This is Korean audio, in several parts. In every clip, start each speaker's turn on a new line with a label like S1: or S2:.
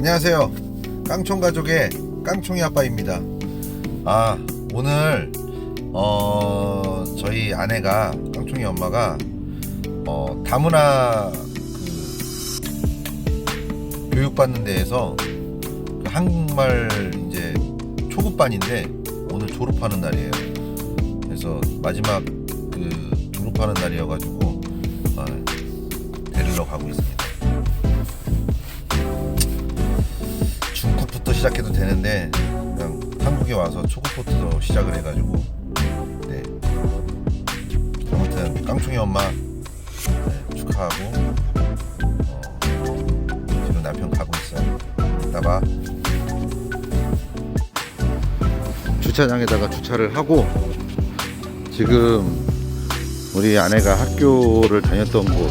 S1: 안녕하세요. 깡총 가족의 깡총이 아빠입니다. 아 오늘 어 저희 아내가 깡총이 엄마가 어 다문화 그 교육받는 데에서 그 한국말 이제 초급반인데 오늘 졸업하는 날이에요. 그래서 마지막 그 졸업하는 날이어가지고 아, 데리러 가고 있습니다. 시작해도 되는데 그냥 한국에 와서 초급부터 시작을 해가지고 네 아무튼 깡총이 엄마 네, 축하하고 어, 지금 남편 가고 있어요. 이따 봐. 주차장에다가 주차를 하고 지금 우리 아내가 학교를 다녔던 곳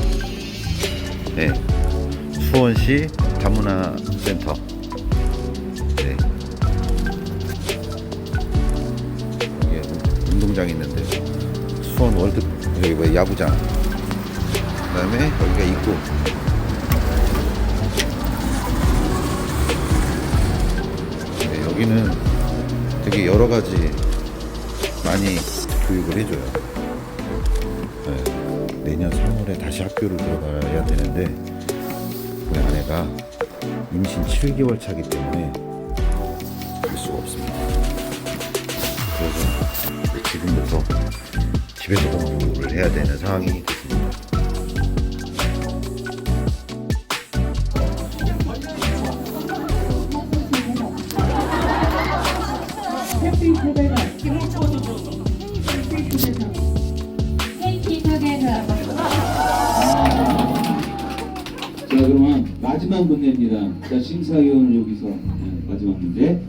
S1: 네, 수원시 다문화 센터 운동장 있는데 수원 월드 여기 뭐 야구장 그다음에 여기가 입구 네, 여기는 되게 여러 가지 많이 교육을 해줘요. 네, 내년 3월에 다시 학교를 들어가야 되는데 우리 아내가 임신 7개월 차기 때문에 갈 수가 없습니다. 그래서 지금부터 집에서 공부를 해야 되는 상황이 됐습니다.
S2: 자 그러면 마지막 문제입니다. 자 심사위원은 여기서 네, 마지막 문제.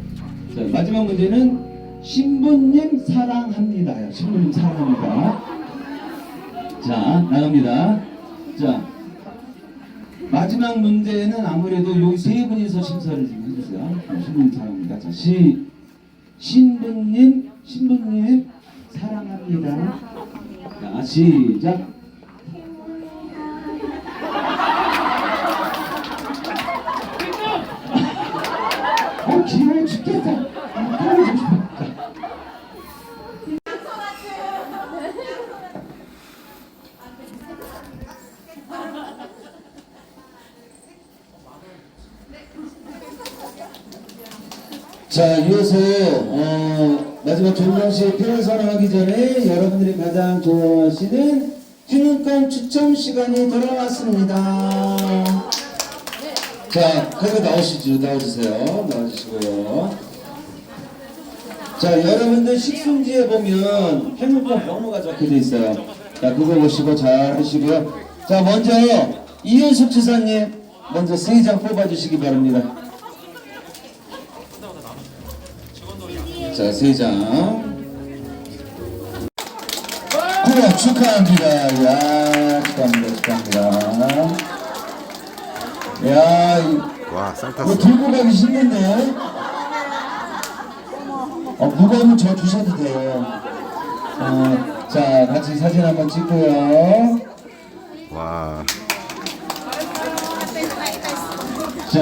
S2: 자 마지막 문제는 신부님 사랑합니다. 신부님 사랑합니다. 자 나갑니다. 자 마지막 문제는 아무래도 여기 세 분이서 심사를 좀 해주세요. 자, 신부님 사랑합니다. 자 시, 신부님 신부님 사랑합니다. 자 시작. 어, 귀여워 죽겠다. 아, 떨어지고 싶어. 자, 이어서 어, 마지막 종강씨의 표현 선언하기 전에 여러분들이 가장 좋아하시는 휴능권 추첨 시간이 돌아왔습니다. 자, 거기 나오시죠. 나와주세요. 나와주시고요. 자, 여러분들 식순지에 보면 행운권 번호가 적혀 져 있어요. 자, 그거 보시고 잘 하시고요. 자, 먼저 이현숙 지사님 먼저 세장 뽑아주시기 바랍니다. 자, 세 장. 그래, 축하합니다. 야, 축하합니다. 축하합니다. 야, 이-
S1: 와, 쌀
S2: 이거. 들고 가기 힘든데? 어, 무거우면 저 주셔도 돼요. 어, 자, 같이 사진 한번 찍고요.
S1: 와.
S2: 자,